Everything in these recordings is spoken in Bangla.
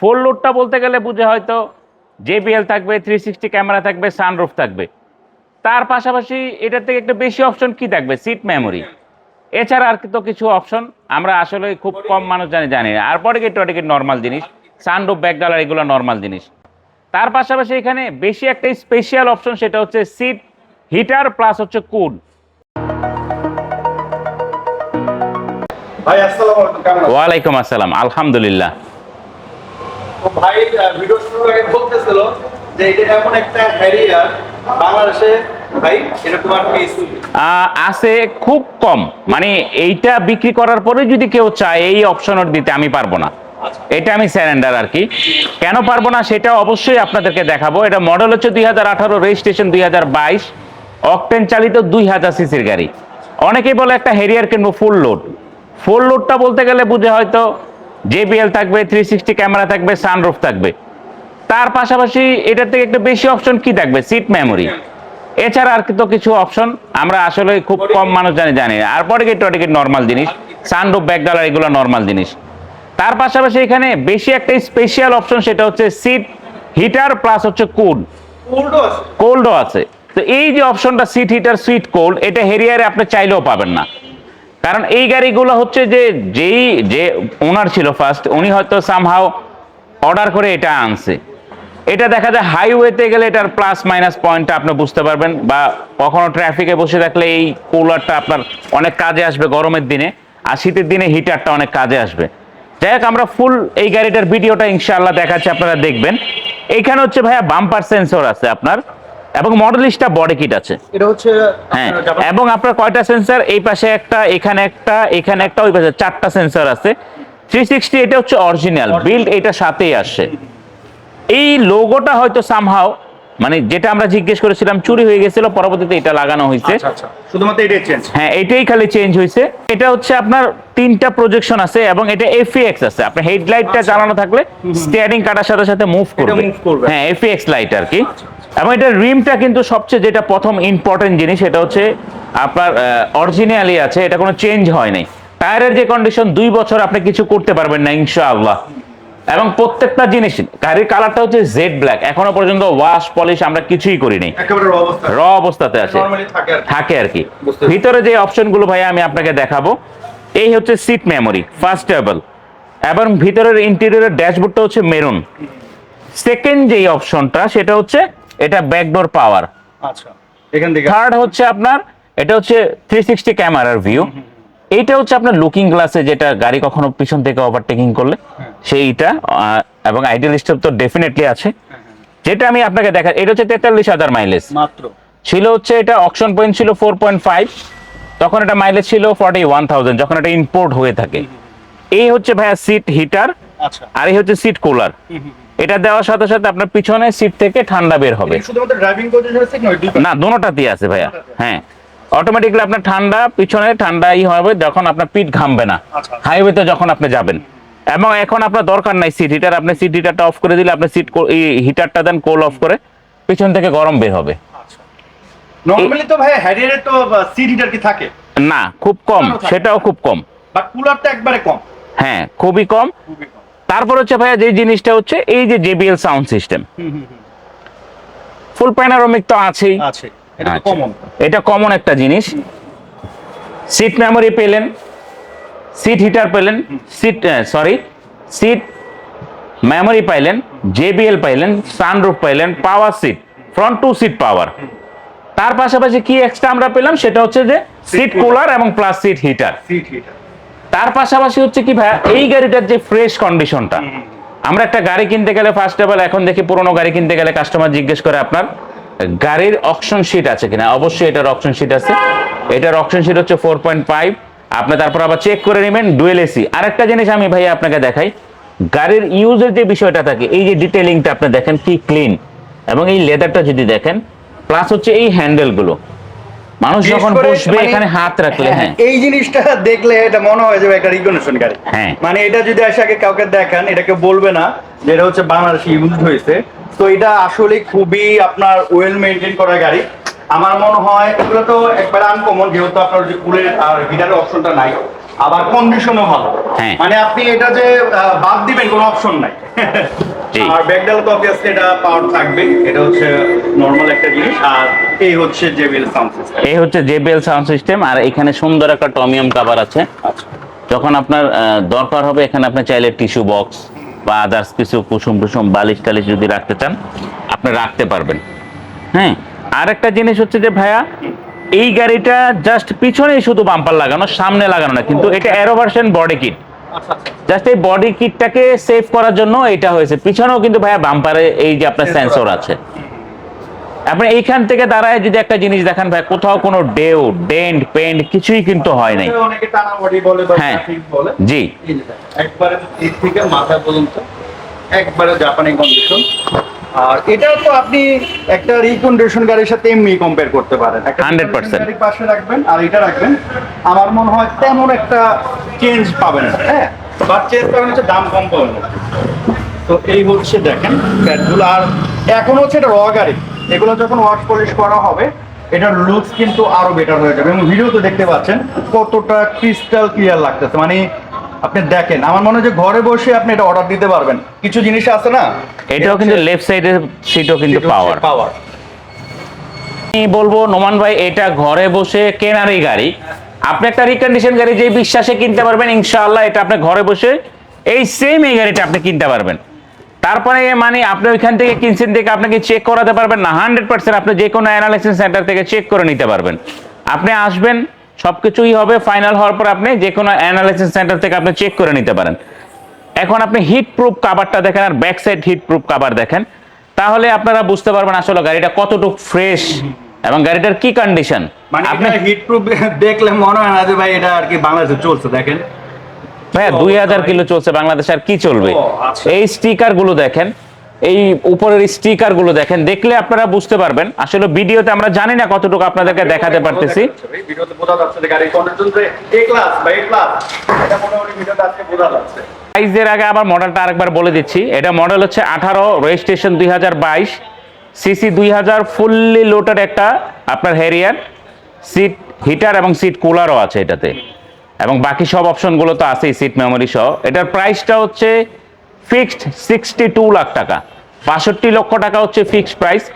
ফুল লোডটা বলতে গেলে বুঝে হয়তো জেবিএল থাকবে থ্রি সিক্সটি ক্যামেরা থাকবে সানরুফ থাকবে। তার পাশাপাশি এটার থেকে একটা বেশি অপশন কি থাকবে? সিট মেমোরি এছাড়া আর তো কিছু অপশন আমরা আসলে খুব কম মানুষ জানি জানি না। আর পরে গেট টডিকেট নর্মাল জিনিস। সানরুফ ব্যাকডালার এগুলো নর্মাল জিনিস। তার পাশাপাশি এখানে বেশি একটা স্পেশাল অপশন সেটা হচ্ছে সিট হিটার প্লাস হচ্ছে কুড ভাই আসসালামু আলাইকুম কেমন আছেন? ওয়ালাইকুম আসসালাম আলহামদুলিল্লাহ। ভাই ভিডিও শুরুর আগে বলতেছিল যে এটা এমন একটা হ্যারিয়ার বাংলাদেশে আছে খুব কম। মানে এইটা বিক্রি করার পরে যদি কেউ চায় এই অপশনের দিতে আমি পারব না। এটা আমি স্যারেন্ডার আর কি। কেন পারব না সেটা অবশ্যই আপনাদেরকে দেখাবো। এটা মডেল হচ্ছে দুই হাজার আঠারো রেজিস্ট্রেশন দুই হাজার বাইশ। অকটেন চালিত দুই হাজার সিসির গাড়ি। অনেকেই বলে একটা হেরিয়ার কিনবো ফুল লোড ফুল লোডটা বলতে গেলে বুঝে হয়তো জেবিএল থাকবে থ্রি সিক্সটি ক্যামেরা থাকবে সানরুফ থাকবে। তার পাশাপাশি এটার থেকে একটা বেশি অপশন কি থাকবে? সিট মেমোরি এছাড়া আর তো কিছু অপশন আমরা আসলে খুব কম মানুষ জানি জানি আর পরে গেট টডিকেট নর্মাল জিনিস। সানরুফ ব্যাকডালার এগুলো নর্মাল জিনিস। তার পাশাপাশি এখানে বেশি একটা স্পেশাল অপশন সেটা হচ্ছে সিট হিটার প্লাস হচ্ছে উল্টো কোল্ডও আছে। তো এই যে অপশনটা সিট হিটার সুইট কোল্ড এটা হেরিয়ারে আপনি চাইলেও পাবেন না। কারণ এই গাড়িগুলো হচ্ছে যে, যেই, যে ওনার ছিল ফার্স্ট উনি হয়তো সামহাও অর্ডার করে এটা আনছে। এটা দেখা যায় হাইওয়েতে গেলে এটার প্লাস মাইনাস পয়েন্টটা আপনি বুঝতে পারবেন, বা কখনো ট্রাফিকে বসে থাকলে এই কুলারটা আপনার অনেক কাজে আসবে গরমের দিনে, আর শীতের দিনে হিটারটা অনেক কাজে আসবে। যাই হোক, আমরা ফুল এই গাড়িটার ভিডিওটা ইনশাআল্লাহ দেখাচ্ছি, আপনারা দেখবেন। এইখানে হচ্ছে ভাইয়া বাম্পার সেন্সর আছে আপনার। এবং মডেল মডেলিস্টটা বডি কিট আছে। এটা হচ্ছে হ্যাঁ এবং আপনার কয়টা সেন্সর এই পাশে একটা এখানে একটা এখানে একটা ওই পাশে চারটা সেন্সর আছে। থ্রি সিক্সটি এটা হচ্ছে অরিজিনাল বিল্ড এটা সাথেই আসে। এই লোগোটা হয়তো সামহাও মানে যেটা আমরা জিজ্ঞেস করেছিলাম চুরি হয়ে গেছিল পরবর্তীতে এটা লাগানো হয়েছে। আচ্ছা আচ্ছা। শুধুমাত্র এটাই চেঞ্জ হ্যাঁ এটাই খালি চেঞ্জ হয়েছে। এটা হচ্ছে আপনার তিনটা প্রজেকশন আছে এবং এটা এফএক্স আছে। আপনার হেডলাইটটা চালানো থাকলে স্টিয়ারিং কাটার সাথে সাথে মুভ করবে। হ্যাঁ এফএক্স লাইট আর কি। এবং এটা রিমটা কিন্তু সবচেয়ে যেটা প্রথম ইম্পর্টেন্ট জিনিস এটা হচ্ছে আপনার অরিজিনালি আছে এটা কোনো চেঞ্জ হয় নাই টায়ারের যে কন্ডিশন দুই বছর আপনি কিছু করতে পারবেন না ইনশাআল্লাহ। এবং প্রত্যেকটা জিনিস গাড়ির কালারটা হচ্ছে জেড ব্ল্যাক এখনও পর্যন্ত ওয়াশ পলিশ আমরা কিছুই করি নাই একেবারে raw অবস্থা র অবস্থাতে আছে। থাকে আর কি। ভিতরে যে অপশনগুলো ভাই আমি আপনাকে দেখাবো এই হচ্ছে সিট মেমোরি ফার্স্ট টেবল এবং ভিতরের ইন্টেরিয়রের ড্যাশবোর্ডটা হচ্ছে মেরুন সেকেন্ড যে অপশনটা সেটা হচ্ছে এটা ব্যাকডোর পাওয়ার আচ্ছা এখান থেকে থার্ড হচ্ছে আপনার এটা হচ্ছে থ্রি সিক্সটি ক্যামেরার ভিউ এইটা হচ্ছে আপনার লুকিং গ্লাসে যেটা গাড়ি কখনো পিছন থেকে ওভারটেকিং করলে। সেইটা এবং আইডিয়াল স্টপ তো ডেফিনেটলি আছে। যেটা আমি আপনাকে দেখা এটা হচ্ছে তেতাল্লিশ হাজার মাইলেজ মাত্র। ছিল হচ্ছে এটা অকশন পয়েন্ট ছিল ফোর পয়েন্ট ফাইভ তখন এটা মাইলেজ ছিল ফর্টি ওয়ান থাউজেন্ড যখন এটা ইম্পোর্ট হয়ে থাকে। এই হচ্ছে ভাইয়া সিট হিটার আচ্ছা। আর এই হচ্ছে সিট কুলার এটা দেওয়ার সাথে সাথে আপনার পিছনে সিট থেকে ঠান্ডা বের হবে। না দোনোটাতেই আছে ভাইয়া। হ্যাঁ। অটোমেটিকলি আপনার ঠান্ডা পিছনে ঠান্ডাই হবে যখন আপনার পিঠ ঘামবে না। আচ্ছা। হাইওয়েতে যখন আপনি যাবেন। এবং এখন আপনার দরকার নাই সিট হিটার আপনি সিট হিটারটা অফ করে দিলে আপনি সিট হিটারটা দেন কোল অফ করে পিছন থেকে গরম বের হবে। নরমালি তো ভাই তো সিট হিটার কি থাকে? না খুব কম। সেটাও খুব কম। বাট কুলারটা একবারে কম। হ্যাঁ খুবই কম। তারপর হচ্ছে ভাইয়া যে জিনিসটা হচ্ছে এই যে JBL sound system. Full panoramic তো আছেই। আছে। এটা আচ্ছা। কমন এটা কমন একটা জিনিস। সিট মেমোরি পেলেন। সিট হিটার পেলেন। সিট সরি সিট মেমোরি পাইলেন। জেবিএল পাইলেন। সানরুফ পাইলেন। Power seat front two seat power তার পাশাপাশি কি এক্সট্রা আমরা পেলাম? সেটা হচ্ছে যে সিট কুলার এবং plus seat heater seat heater তার পাশাপাশি হচ্ছে কি ভাই এই গাড়িটার যে ফ্রেশ কন্ডিশনটা আমরা একটা গাড়ি কিনতে গেলে ফার্স্ট অফ অল এখন দেখি পুরোনো গাড়ি কিনতে গেলে কাস্টমার জিজ্ঞেস করে আপনার গাড়ির অকশন শিট আছে কিনা? অবশ্যই এটার অকশন শিট আছে। এটার অকশন শিট হচ্ছে ফোর পয়েন্ট ফাইভ আপনি তারপর আবার চেক করে নেবেন ডুয়েল এসি আরেকটা জিনিস আমি ভাই আপনাকে দেখাই গাড়ির ইউজের যে বিষয়টা থাকে এই যে ডিটেলিংটা আপনি দেখেন কি ক্লিন এবং এই লেদারটা যদি দেখেন প্লাস হচ্ছে এই হ্যান্ডেলগুলো মানুষ যখন বসবে মানে- এখানে হাত রাখলে হ্যাঁ এই জিনিসটা দেখলে এটা মনে হয় যে একটা রিকগনিশন গাড়ি হ্যাঁ। মানে এটা যদি এসে আগে কাউকে দেখান এটাকে বলবে না যে এটা হচ্ছে বাংলাদেশে ইউজ হয়েছে তো এটা আসলে খুবই আপনার ওয়েল মেনটেন করা গাড়ি আমার মনে হয় এগুলো তো একবার আনকমন যেহেতু আপনার যে কুলের আর হিটারের অপশনটা নাই আবার কন্ডিশনও ভালো হ্যাঁ। মানে আপনি এটা যে বাদ দিবেন কোনো অপশন নাই। আর ব্যাকডাল তো অবভিয়াসলি এটা পাওয়ার থাকবে। এটা হচ্ছে নর্মাল একটা জিনিস আর এই হচ্ছে জেবিএল সাউন্ড সিস্টেম এই হচ্ছে জেবিএল সাউন্ড সিস্টেম আর এখানে সুন্দর একটা টমিয়াম কাভার আছে। আচ্ছা। যখন আপনার দরকার হবে এখানে আপনি চাইলে টিস্যু বক্স বা আদার্স কিছু কুসুম টুসুম বালিশ টালিশ যদি রাখতে চান আপনি রাখতে পারবেন। হ্যাঁ আর একটা জিনিস হচ্ছে যে ভাইয়া এই গাড়িটা জাস্ট পিছনেই শুধু বাম্পার লাগানো সামনে লাগানো না কিন্তু এটা aero version body kit just এই বডি কিটটাকে সেভ করার জন্য এটা হয়েছে। পিছনেও কিন্তু ভাইয়া বাম্পারে এই যে আপনার সেন্সর আছে। আপনি এইখান থেকে দাঁড়ায় যদি একটা জিনিস দেখেন ভাই কোথাও কোনো ডেউ ডেন্ট পেন্ট কিছুই কিন্তু হয় নাই। অনেকে টানা বডি বলে বা হ্যাঁ। জি। একবারে এই থেকে মাথা পর্যন্ত একবারে জাপানি কন্ডিশন আর এটাও তো আপনি একটা রিকন্ডিশন গাড়ির সাথে এমনি কম্পেয়ার করতে পারেন। একটা 100% recondition পাশে রাখবেন আর এটা রাখবেন। আমার মনে হয় তেমন একটা চেঞ্জ পাবেন হ্যাঁ? বাট চেঞ্জ হচ্ছে দাম কম পাবেন তো এই হচ্ছে দেখেন প্যাডগুলো আর এখন হচ্ছে এটা র গাড়ি। এগুলো যখন ওয়াশ পলিশ করা হবে এটার লুকস কিন্তু আরও বেটার হয়ে যাবে। এবং ভিডিওতে দেখতে পাচ্ছেন কতটা ক্রিস্টাল ক্লিয়ার লাগতেছে। মানে আপনি দেখেন আমার মনে হয় যে ঘরে বসে আপনি এটা অর্ডার দিতে পারবেন। কিছু জিনিস আছে না? এটাও কিন্তু লেফট সাইডের সিটও কিন্তু পাওয়ার পাওয়ার আমি বলব নোমান ভাই এটা ঘরে বসে কেনারই গাড়ি। আপনি একটা রিকন্ডিশন গাড়ি যে বিশ্বাসে কিনতে পারবেন, ইনশাআল্লাহ এটা আপনি ঘরে বসে এই সেম এই গাড়িটা আপনি কিনতে পারবেন। তারপরে মানে আপনি ওইখান থেকে কিনছেন দেখে আপনাকে চেক করাতে পারবেন না হান্ড্রেড পার্সেন্ট আপনি যে কোনো অ্যানালাইসিস সেন্টার থেকে চেক করে নিতে পারবেন। আপনি আসবেন সব কিছুই হবে ফাইনাল হওয়ার পর আপনি যে কোনো অ্যানালাইসিস সেন্টার থেকে আপনি চেক করে নিতে পারেন। এখন আপনি হিট প্রুফ কাভারটা দেখেন আর back side heat proof cover দেখেন। তাহলে আপনারা বুঝতে পারবেন আসলে গাড়িটা কতটুকু ফ্রেশ এবং গাড়িটার কি কন্ডিশন মানে আপনি হিট প্রুফ দেখলে মনে হয় না যে ভাই এটা আর কি বাংলাদেশে চলছে দেখেন। ভাইয়া দুই হাজার কিলো চলছে বাংলাদেশে আর কি চলবে? আচ্ছা। এই স্টিকারগুলো দেখেন এই উপরের স্টিকারগুলো দেখেন দেখলে আপনারা বুঝতে পারবেন। আসলে ভিডিওতে আমরা জানি না কতটুকু আপনাদেরকে দেখাতে পারতেছি। ভিডিওতে বোঝা যাচ্ছে যে গাড়ির কন্ডিশন যে এ ক্লাস বা এ ক্লাস এটা মোটামুটি ভিডিওতে আজকে বোঝা যাচ্ছে। প্রাইজের আগে আবার মডেলটা আরেকবার বলে দিচ্ছি। এটা মডেল হচ্ছে আঠারো রেজিস্ট্রেশন দুই হাজার বাইশ। সিসি দুই হাজার ফুললি লোটেড একটা আপনার হেরিয়ার, সিট হিটার এবং সিট কুলারও আছে এটাতে। এবং বাকি সব অপশনগুলো তো আছেই, সিট মেমোরি সহ। এটার প্রাইসটা হচ্ছে ফিক্সড সিক্সটি টু লাখ টাকা। বাষট্টি লক্ষ টাকা হচ্ছে ফিক্সড প্রাইস।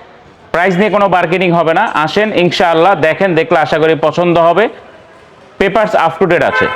প্রাইস নিয়ে কোনো বার্গেনিং হবে না। আসেন, ইনশাআল্লাহ, দেখেন, দেখলে আশা করি পছন্দ হবে। পেপারস আপ টু ডেট আছে।